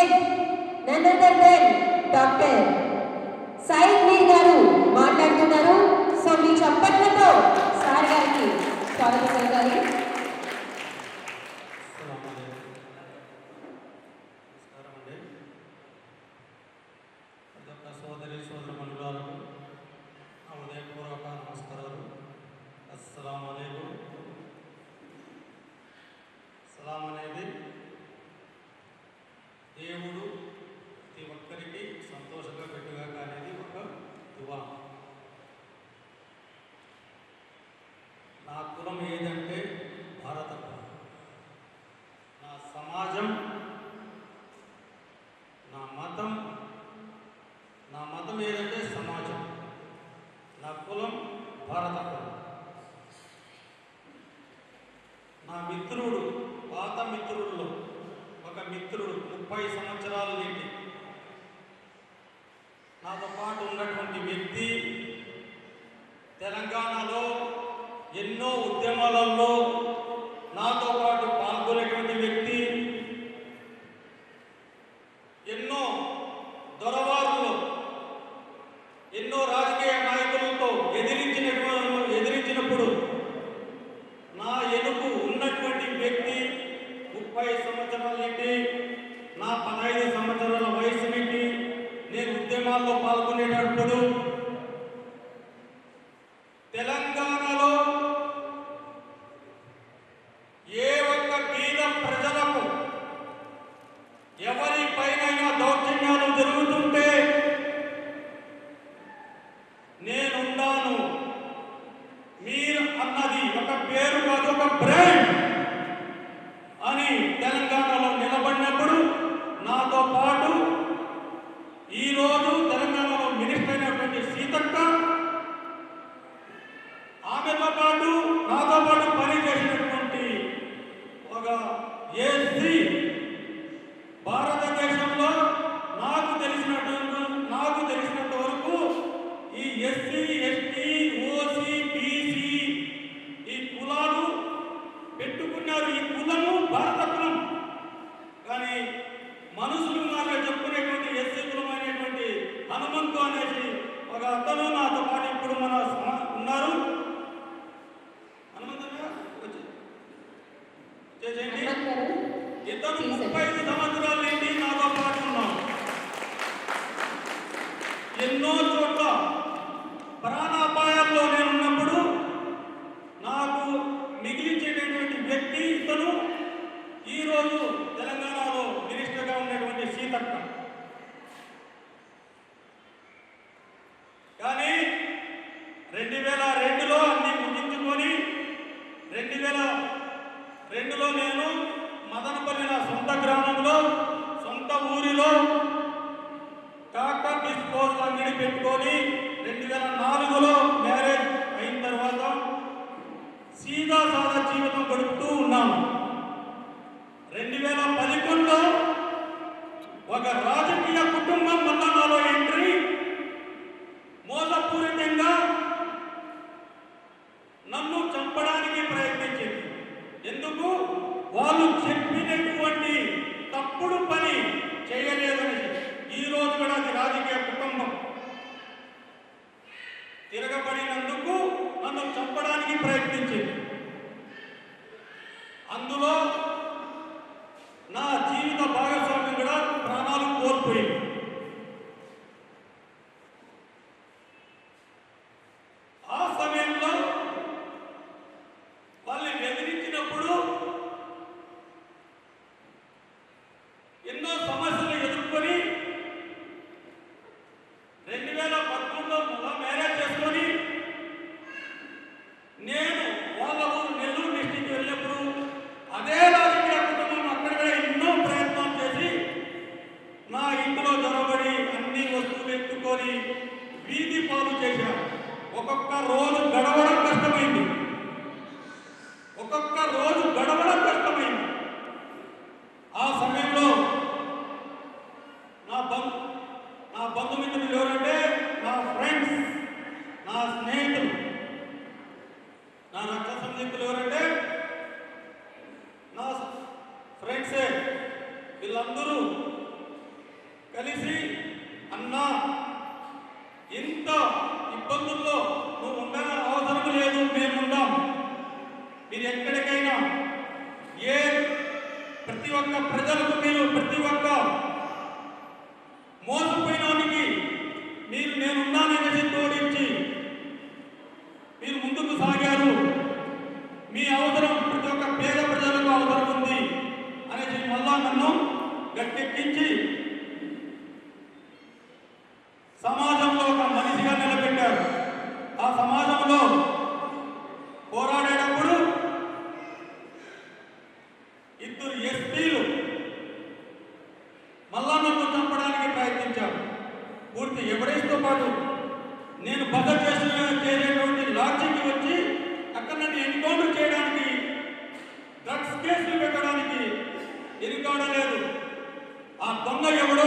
Select నన్ doctor Sai మీర్ గారు మాట్లాడుతున్నారు సో మీ చప్పట్లతో సార్ గారికి స్వాగతం పలకాలి నా మిత్రుడు పాత మిత్రుల్లో ఒక మిత్రుడు ముప్పై సంవత్సరాలు ఏంటి చెప్తున్నాను మీరు అన్నది ఒక పేరు కాదు ఒక బ్రాండ్ అని తెలంగాణలో నిలబడినప్పుడు నాతో పాటు ఈరోజు తెలంగాణలో మినిస్టర్ అయినటువంటి సీతక్క ఆమెతో పాటు నాతో పాటు పనిచేసినటువంటి ఒక ఏసీ భారతదేశంలో నాకు తెలిసినటువంటి నాకు తెలిసినంత వరకు ఈ ఎస్ ఎన్నో చోట్ల ప్రాణాపాయాల్లో నేను ఉన్నప్పుడు నాకు మిగిలించేటటువంటి వ్యక్తి ఇతను. ఈరోజు తెలంగాణలో మినిస్టర్గా ఉండేటువంటి సీతక్క. పెట్టుకొని రెండు వేల నాలుగులో మ్యారేజ్ అయిన తర్వాత సీదా సాదా జీవితం గడుపుతూ ఉన్నాము. రెండు వేల పదకొండులో ఒక రాజకీయ много ఇద్దరు ఎస్పీలు మళ్ళా నన్ను చంపడానికి ప్రయత్నించారు. పూర్తి ఎవరేస్తో పాటు నేను బద చేసేటువంటి చేరేటువంటి లాడ్జికి వచ్చి అక్కడ నన్ను ఎన్కౌంటర్ చేయడానికి డ్రగ్స్ కేసులు పెట్టడానికి ఎన్కౌంటర్ లేదు ఆ దొంగ ఎవడో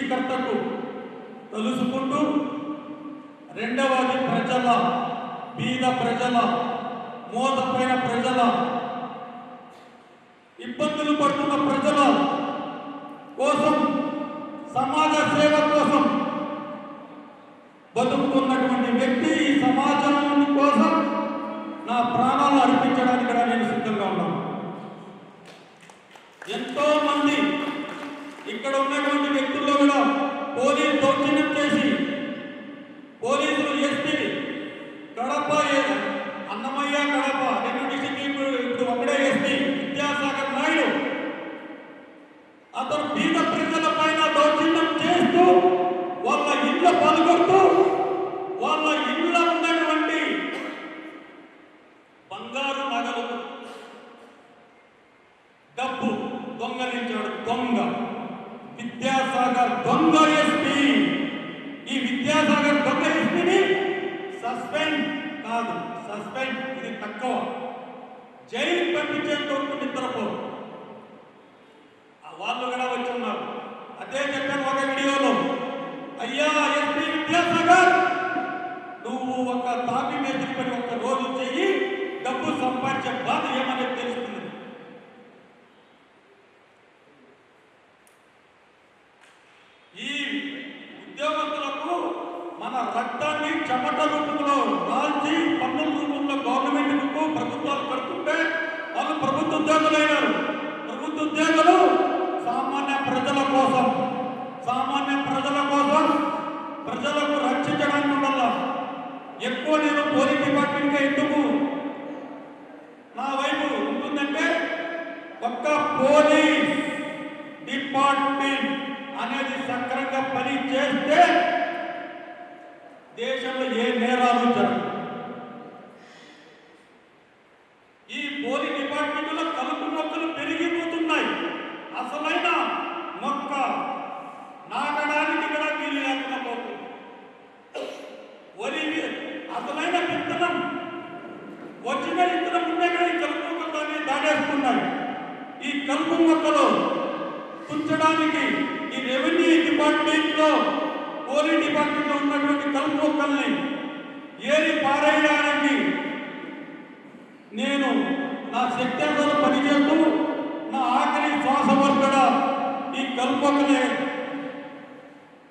సృష్టికర్తకు తెలుసుకుంటూ రెండవది ప్రజల బీద ప్రజల మోసపోయిన ప్రజల ఇబ్బందులు పడుతున్న ప్రజల కోసం సమాజ సేవ కోసం బతుకుతున్నటువంటి వ్యక్తి पापी मेजर पड़े रोज डबू संपादे बाधा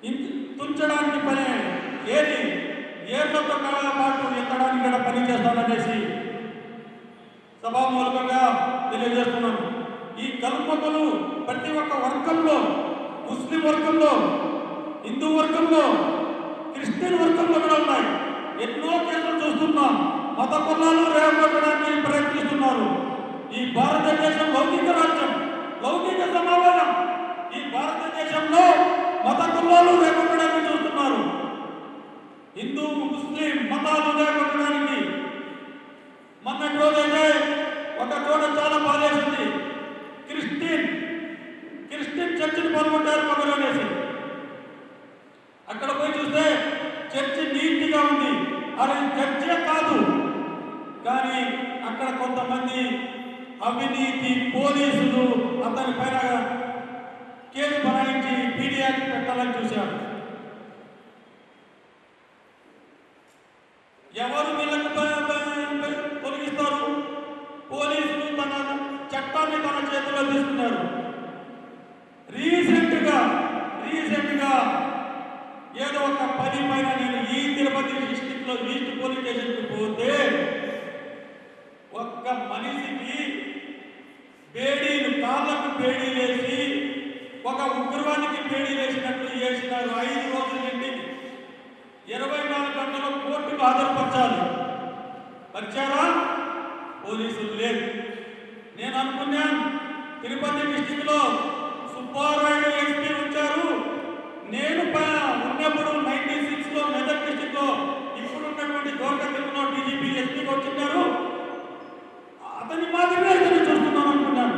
ఈ తుంచడానికి పని ఏది? ఏర్లతో కళ ఎత్తడానికి కూడా పని చేస్తాననేసి సభామూలకంగా తెలియజేస్తున్నాను. ఈ కల్పకలు ప్రతి ఒక్క వర్గంలో ముస్లిం వర్గంలో హిందూ వర్గంలో క్రిస్టియన్ వర్గంలో కూడా ఉన్నాయి. ఎన్నో కేసులు చూస్తున్నాం. మత పొలాలు రేపడానికి ప్రయత్నిస్తున్నారు. ఈ భారతదేశం భౌతిక రాజ్యం లౌకిక సమావేశం ఈ భారతదేశంలో మత కులాలు రేపడానికి చూస్తున్నారు హిందూ ముస్లిం మతాలు రేపడానికి మొన్నటి రోజైతే ఒక చోట చాలా బాధేసింది క్రిస్టియన్ క్రిస్టియన్ చర్చిని పాల్గొంటారు మగలోనేసి అక్కడ పోయి చూస్తే చర్చి నీట్గా ఉంది అది చర్చే కాదు కానీ అక్కడ కొంతమంది అవినీతి పోలీసులు అతని పైన కేసు బనాయించి పీడియాకి పెట్టాలని చూశారు. పేడీ వేసి ఒక ఉగ్రవాదికి పేడీ వేసినట్లు చేసినారు ఐదు రోజుల నుండి ఇరవై నాలుగు గంటల కోర్టుకు హాజరుపరచాలి. వచ్చారా? పోలీసులు లేదు నేను అనుకున్నాను తిరుపతి డిస్టిక్లో సుబ్బారాయుడు ఎస్పీ వచ్చారు నేను ఉన్నప్పుడు నైన్టీ సిక్స్లో మెదక్ డిస్టిక్లో ఇప్పుడున్నటువంటి ఉన్నటువంటి గోరఖంలో డీజీపీ ఎస్పీకి వచ్చిన్నారు అతని మాత్రమే ఇతను చూస్తున్నాను అనుకున్నాను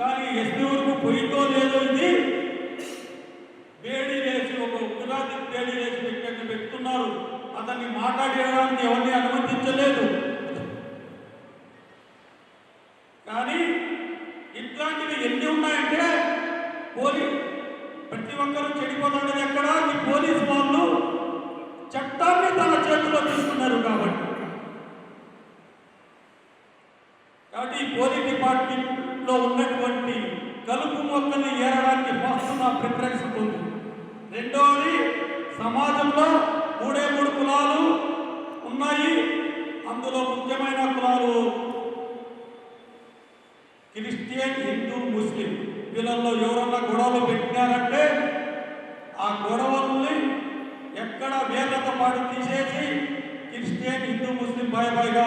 కానీ ఎస్పీ వరకు పోయిందో లేదో ఇది. వేడి లేచి ఒక ఉగ్రవాది వేడి వేసి పెట్టినట్టు పెట్టుతున్నారు అతన్ని మాట్లాడడానికి ఎవరిని అనుమతించలేదు. కలుపు మొక్కల్ని ఏరడానికి ఫస్ట్ నా ప్రిఫరెన్స్ ఉంటుంది. రెండవది సమాజంలో మూడే మూడు కులాలు ఉన్నాయి. అందులో ముఖ్యమైన కులాలు క్రిస్టియన్ హిందూ ముస్లిం. వీళ్ళల్లో ఎవరన్నా గొడవలు పెట్టినారంటే ఆ గొడవల్ని ఎక్కడ వేదత పాటు తీసేసి క్రిస్టియన్ హిందూ ముస్లిం బాయ్ బాయ్గా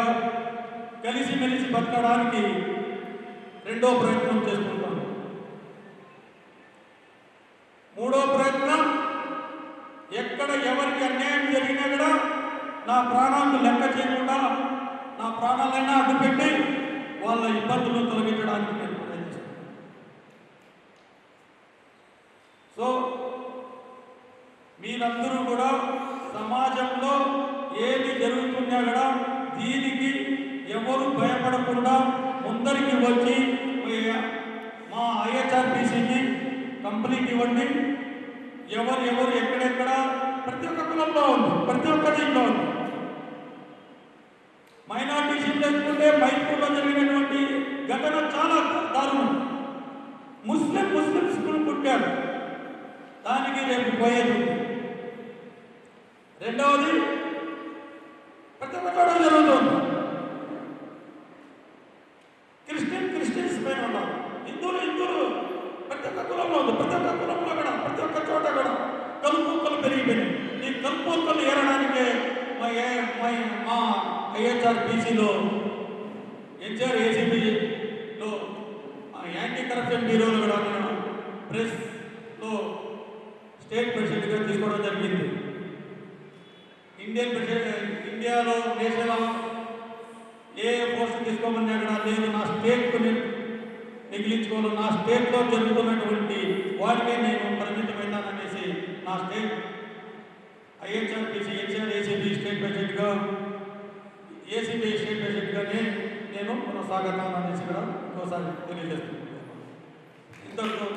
కలిసిమెలిసి బతకడానికి రెండో ప్రయత్నం చేసుకుంటాం మూడో ప్రయత్నం ఎక్కడ ఎవరికి అన్యాయం జరిగినా కూడా నా ప్రాణాలను లెక్క చేయకుండా నా ప్రాణాలైనా అడ్డుపెట్టి వాళ్ళ ఇబ్బందులను తొలగించడానికి నేను ప్రయత్నిస్తాను. సో మీరందరూ కూడా సమాజంలో ఏది జరుగుతున్నా కూడా దీనికి ఎవరు భయపడకుండా ముందరికి వచ్చి మా ఐహెచ్ఆర్బీసీకి కంపెనీకి ఇవ్వండి. ఎవరు ఎవరు ఎక్కడెక్కడ ప్రతి ఒక్క కులంలో ఉంది ప్రతి ఒక్క దీంట్లో ఉంది. దానికి రేపు పోయేది ఉంది. రెండవది ప్రతి ఒక్క చోట జరుగుతుంది క్రిస్టియన్ క్రిస్టియన్స్ పైన ఉన్నారు హిందువులు హిందువులు ప్రతి ఒక్క కులంలో ఉంది ప్రతి ఒక్క కులంలో కూడా ప్రతి ఒక్క చోట కూడా కలుపుకొక్కలు పెరిగిపోయినాయి ఈ కలుపుకొక్కలు ఏరడానికే మా ఏ మా మా ఐహెచ్ఆర్ బీసీలో హెచ్ఆర్ ఏసీబీలో యాంటీ కరప్షన్ బ్యూరోలో కూడా నేను ప్రెస్లో స్టేట్ ప్రెసిడెంట్గా తీసుకోవడం జరిగింది. ఇండియన్ ప్రెసిడెంట్ ఇండియాలో దేశంలో ఏ పోస్ట్ తీసుకోమని అక్కడ లేదు నా స్టేట్కు మిగిలించుకోను నా స్టేట్లో జరుగుతున్నటువంటి వాటికే నేను పరిమితమవుతాననేసి నా state IHRPC HR ACB state ప్రెసిడెంట్గా ఏసీబీ స్టేట్ ప్రెసిడెంట్గానే నేను కొనసాగతాననేసి ఇక్కడ కూడా ఇంకోసారి తెలియజేస్తున్నాను. ఇంతకు